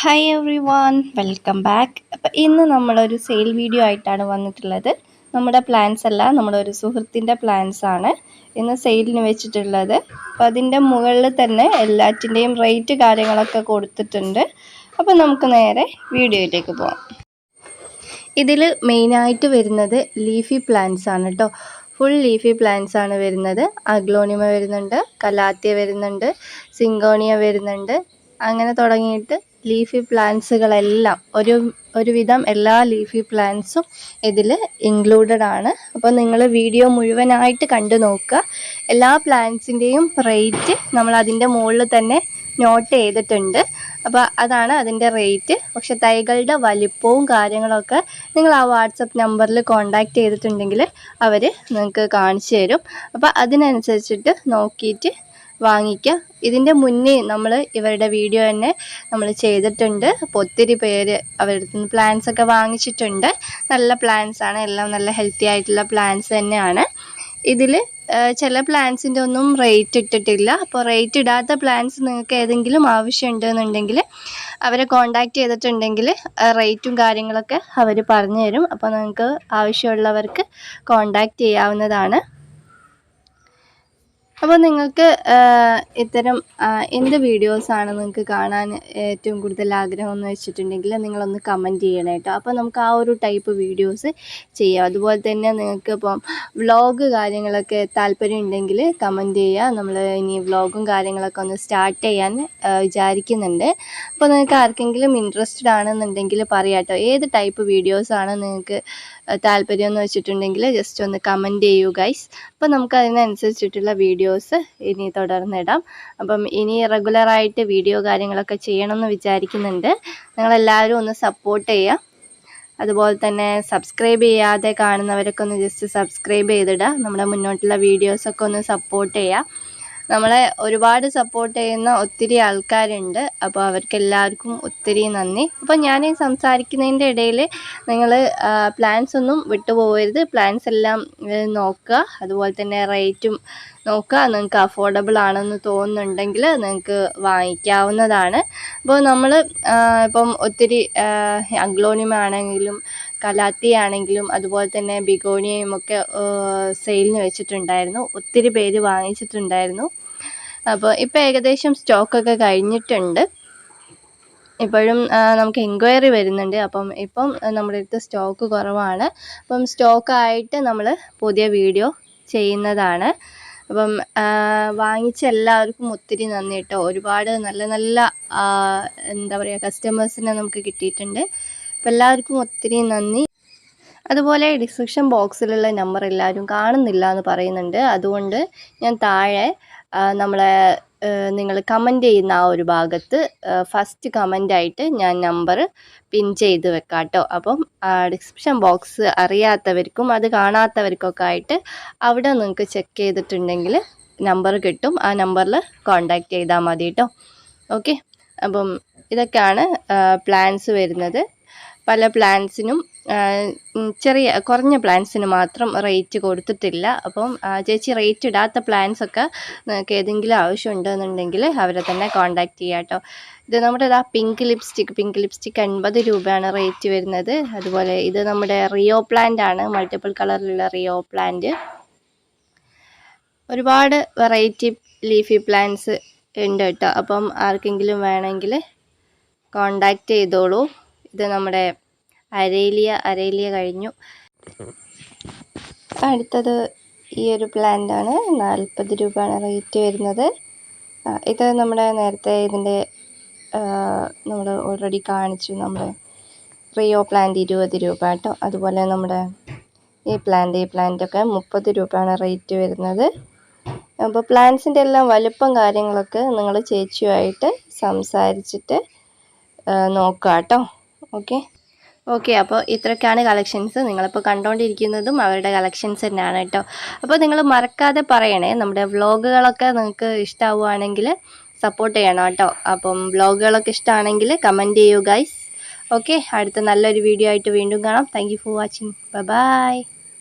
Hi every one welcome back അപ്പം ഇന്ന് നമ്മളൊരു സെയിൽ വീഡിയോ ആയിട്ടാണ് വന്നിട്ടുള്ളത്. നമ്മുടെ പ്ലാൻസ് അല്ല നമ്മുടെ ഒരു സുഹൃത്തിന്റെ പ്ലാൻസ് ആണ് ഇന്ന് സെയിലിന് വെച്ചിട്ടുള്ളത്. അപ്പം അതിന്റെ മുകളിൽ തന്നെ എല്ലാറ്റിന്റെയും റേറ്റ് കാര്യങ്ങളൊക്കെ കൊടുത്തിട്ടുണ്ട്. അപ്പം നമുക്ക് നേരെ വീഡിയോയിലേക്ക് പോവാം. ഇതിൽ മെയിനായിട്ട് വരുന്നത് ലീഫി പ്ലാന്റ്സ് ആണ് കേട്ടോ ഫുൾ ലീഫി പ്ലാന്റ്സ് ആണ് വരുന്നത്. അഗ്ലോണിമ വരുന്നുണ്ട് കലാത്തിയ വരുന്നുണ്ട് സിങ്കോണിയ വരുന്നുണ്ട്. അങ്ങനെ തുടങ്ങിയിട്ട് ലീഫി പ്ലാന്റ്സുകളെല്ലാം ഒരു ഒരുവിധം എല്ലാ ലീഫി പ്ലാന്റ്സും ഇതിൽ ഇൻക്ലൂഡഡ് ആണ്. അപ്പോൾ നിങ്ങൾ വീഡിയോ മുഴുവനായിട്ട് കണ്ടു നോക്കുക. എല്ലാ പ്ലാന്റ്സിന്റെയും റേറ്റ് നമ്മൾ അതിന്റെ മുകളിൽ തന്നെ നോട്ട് ചെയ്തിട്ടുണ്ട്. അപ്പോൾ അതാണ് അതിന്റെ റേറ്റ് പക്ഷെ തൈകളുടെ വലിപ്പവും കാര്യങ്ങളൊക്കെ നിങ്ങൾ ആ വാട്സപ്പ് നമ്പറിൽ കോൺടാക്റ്റ് ചെയ്തിട്ടുണ്ടെങ്കിൽ അവർ നിങ്ങൾക്ക് കാണിച്ചു തരും. അപ്പോൾ അതിനനുസരിച്ചിട്ട് നോക്കിയിട്ട് വാങ്ങിക്കുക ഇതിന്റെ മുന്നേ നമ്മൾ ഇവരുടെ വീഡിയോ തന്നെ നമ്മൾ ചെയ്തിട്ടുണ്ട്. അപ്പോൾ ഒത്തിരി പേര് അവരുടെ നിന്ന് ഒക്കെ വാങ്ങിച്ചിട്ടുണ്ട്. നല്ല പ്ലാൻസ് ആണ്. എല്ലാം നല്ല ഹെൽത്തി ആയിട്ടുള്ള പ്ലാൻസ് തന്നെയാണ്. ഇതിൽ ചില പ്ലാൻസിന്റെ ഒന്നും റേറ്റ് ഇട്ടിട്ടില്ല. അപ്പോൾ റേറ്റ് ഇടാത്ത പ്ലാൻസ് നിങ്ങൾക്ക് ഏതെങ്കിലും ആവശ്യമുണ്ടെന്നുണ്ടെങ്കിൽ അവരെ കോണ്ടാക്ട് ചെയ്തിട്ടുണ്ടെങ്കിൽ റേറ്റും കാര്യങ്ങളൊക്കെ അവർ പറഞ്ഞു തരും അപ്പോൾ നിങ്ങൾക്ക് ആവശ്യമുള്ളവർക്ക് കോണ്ടാക്ട് ചെയ്യാവുന്നതാണ്. അപ്പോൾ നിങ്ങൾക്ക് ഇത്തരം എന്ത് വീഡിയോസാണ് നിങ്ങൾക്ക് കാണാൻ ഏറ്റവും കൂടുതൽ ആഗ്രഹം എന്ന് വെച്ചിട്ടുണ്ടെങ്കിൽ നിങ്ങളൊന്ന് കമന്റ് ചെയ്യണം കേട്ടോ. അപ്പോൾ നമുക്ക് ആ ഒരു ടൈപ്പ് വീഡിയോസ് ചെയ്യാം. അതുപോലെ തന്നെ നിങ്ങൾക്ക് ഇപ്പം വ്ളോഗ് കാര്യങ്ങളൊക്കെ താല്പര്യം ഉണ്ടെങ്കിൽ കമന്റ് ചെയ്യുക. നമ്മൾ ഇനി വ്ളോഗും കാര്യങ്ങളൊക്കെ ഒന്ന് സ്റ്റാർട്ട് ചെയ്യാൻ വിചാരിക്കുന്നുണ്ട്. അപ്പോൾ നിങ്ങൾക്ക് ആർക്കെങ്കിലും ഇൻട്രസ്റ്റഡ് ആണെന്നുണ്ടെങ്കിൽ പറയാം കേട്ടോ. ഏത് ടൈപ്പ് വീഡിയോസാണ് നിങ്ങൾക്ക് താല്പര്യം എന്ന് വെച്ചിട്ടുണ്ടെങ്കിൽ ജസ്റ്റ് ഒന്ന് കമന്റ് ചെയ്യൂ ഗൈസ് അപ്പോൾ നമുക്ക് അതിനനുസരിച്ചിട്ടുള്ള വീഡിയോസ് ഇനി തുടർന്നിടാം. അപ്പം ഇനി റെഗുലറായിട്ട് വീഡിയോ കാര്യങ്ങളൊക്കെ ചെയ്യണമെന്ന് വിചാരിക്കുന്നുണ്ട്. നിങ്ങളെല്ലാവരും ഒന്ന് സപ്പോർട്ട് ചെയ്യുക. അതുപോലെ തന്നെ സബ്സ്ക്രൈബ് ചെയ്യാതെ കാണുന്നവരൊക്കെ ഒന്ന് ജസ്റ്റ് സബ്സ്ക്രൈബ് ചെയ്തിടുക. നമ്മുടെ മുന്നോട്ടുള്ള വീഡിയോസൊക്കെ ഒന്ന് സപ്പോർട്ട് ചെയ്യുക. നമ്മളെ ഒരുപാട് സപ്പോർട്ട് ചെയ്യുന്ന ഒത്തിരി ആൾക്കാരുണ്ട്. അപ്പോൾ അവർക്ക് എല്ലാവർക്കും ഒത്തിരി നന്ദി. അപ്പോൾ ഞാൻ സംസാരിക്കുന്നതിന്റെ ഇടയിൽ നിങ്ങൾ പ്ലാൻസ് ഒന്നും വിട്ടുപോകരുത് പ്ലാൻസ് എല്ലാം നോക്കുക. അതുപോലെ തന്നെ റേറ്റും നോക്കുക. നിങ്ങൾക്ക് അഫോർഡബിൾ ആണെന്ന് തോന്നുന്നുണ്ടെങ്കിൽ നിങ്ങൾക്ക് വാങ്ങിക്കാവുന്നതാണ്. അപ്പോൾ നമ്മൾ ഇപ്പം ഒത്തിരി അഗ്ലോണിമ ആണെങ്കിലും കലാത്തി ആണെങ്കിലും അതുപോലെ തന്നെ ബിഗോണിയയും ഒക്കെ സെയിലിന് വെച്ചിട്ടുണ്ടായിരുന്നു. ഒത്തിരി പേര് വാങ്ങിച്ചിട്ടുണ്ടായിരുന്നു. അപ്പോൾ ഇപ്പോൾ ഏകദേശം സ്റ്റോക്കൊക്കെ കഴിഞ്ഞിട്ടുണ്ട്. ഇപ്പോഴും നമുക്ക് എൻക്വയറി വരുന്നുണ്ട്. അപ്പം ഇപ്പം നമ്മുടെ അടുത്ത് സ്റ്റോക്ക് കുറവാണ്. അപ്പം സ്റ്റോക്കായിട്ട് നമ്മൾ പുതിയ വീഡിയോ ചെയ്യുന്നതാണ്. അപ്പം വാങ്ങിച്ച എല്ലാവർക്കും ഒത്തിരി നന്ദി കേട്ടോ. ഒരുപാട് നല്ല നല്ല എന്താ പറയുക കസ്റ്റമേഴ്സിനെ നമുക്ക് കിട്ടിയിട്ടുണ്ട്. എല്ലാവർക്കും ഒത്തിരി നന്ദി. അതുപോലെ ഡിസ്ക്രിപ്ഷൻ ബോക്സിലുള്ള നമ്പർ എല്ലാവരും കാണുന്നില്ല എന്ന് പറയുന്നുണ്ട്. അതുകൊണ്ട് ഞാൻ താഴെ നമ്മളെ നിങ്ങൾ കമന്റ് ചെയ്യുന്ന ആ ഒരു ഭാഗത്ത് ഫസ്റ്റ് കമന്റായിട്ട് ഞാൻ നമ്പർ പിൻ ചെയ്ത് വെക്കാം കേട്ടോ അപ്പം ഡിസ്ക്രിപ്ഷൻ ബോക്സ് അറിയാത്തവർക്കും അത് കാണാത്തവർക്കൊക്കെ ആയിട്ട് അവിടെ നിങ്ങൾക്ക് ചെക്ക് ചെയ്തിട്ടുണ്ടെങ്കിൽ നമ്പർ കിട്ടും. ആ നമ്പറിൽ കോണ്ടാക്റ്റ് ചെയ്താൽ മതി കേട്ടോ ഓക്കെ അപ്പം ഇതൊക്കെയാണ് പ്ലാൻസ് വരുന്നത്. പല പ്ലാൻസിനും ചെറിയ കുറഞ്ഞ പ്ലാൻസിന് മാത്രം റേറ്റ് കൊടുത്തിട്ടില്ല. അപ്പം ചേച്ചി റേറ്റ് ഇടാത്ത പ്ലാന്റ്സ് ഒക്കെ നിങ്ങൾക്ക് ഏതെങ്കിലും ആവശ്യമുണ്ടെന്നുണ്ടെങ്കിൽ അവരെ തന്നെ കോൺടാക്റ്റ് ചെയ്യാം കേട്ടോ. ഇത് നമ്മുടെ ഇതാ പിങ്ക് ലിപ്സ്റ്റിക് പിങ്ക് ലിപ്സ്റ്റിക് അൻപത് രൂപയാണ് റേറ്റ് വരുന്നത്. അതുപോലെ ഇത് നമ്മുടെ റിയോ പ്ലാന്റ് ആണ് മൾട്ടിപ്പിൾ കളറിലുള്ള റിയോ പ്ലാന്റ്. ഒരുപാട് വെറൈറ്റി ലീഫി പ്ലാന്റ്സ് ഉണ്ട് കേട്ടോ. അപ്പം ആർക്കെങ്കിലും വേണമെങ്കിൽ കോണ്ടാക്റ്റ് ചെയ്തോളൂ. ഇത് നമ്മുടെ അരേലിയ അരേലിയ കഴിഞ്ഞു. അടുത്തത് ഈ ഒരു പ്ലാന്റാണ് നാൽപ്പത് രൂപയാണ് റേറ്റ് വരുന്നത്. ഇത് നമ്മുടെ നേരത്തെ ഇതിന്റെ നമ്മൾ ഓൾറെഡി കാണിച്ചു. നമ്മുടെ റിയോ പ്ലാന്റ് ഇരുപത് രൂപ കേട്ടോ. അതുപോലെ നമ്മുടെ ഈ പ്ലാന്റ് ഈ പ്ലാന്റൊക്കെ മുപ്പത് രൂപയാണ് റേറ്റ് വരുന്നത്. അപ്പോൾ പ്ലാന്റ്സിന്റെ എല്ലാം വലുപ്പം കാര്യങ്ങളൊക്കെ നിങ്ങൾ ചേച്ചിയുമായിട്ട് സംസാരിച്ചിട്ട് നോക്കുക കേട്ടോ ഓക്കെ. ഓക്കെ അപ്പോൾ ഇത്രയൊക്കെയാണ് കളക്ഷൻസ് നിങ്ങളിപ്പോൾ കണ്ടുകൊണ്ടിരിക്കുന്നതും അവരുടെ കളക്ഷൻസ് തന്നെയാണ് കേട്ടോ. അപ്പോൾ നിങ്ങൾ മറക്കാതെ പറയണേ നമ്മുടെ വ്ളോഗുകളൊക്കെ നിങ്ങൾക്ക് ഇഷ്ടമാവുകയാണെങ്കിൽ സപ്പോർട്ട് ചെയ്യണം കേട്ടോ. അപ്പം വ്ളോഗുകളൊക്കെ ഇഷ്ടമാണെങ്കിൽ കമന്റ് ചെയ്യൂ ഗൈസ് ഓക്കെ അടുത്ത നല്ലൊരു വീഡിയോ ആയിട്ട് വീണ്ടും കാണാം. Thank for watching bye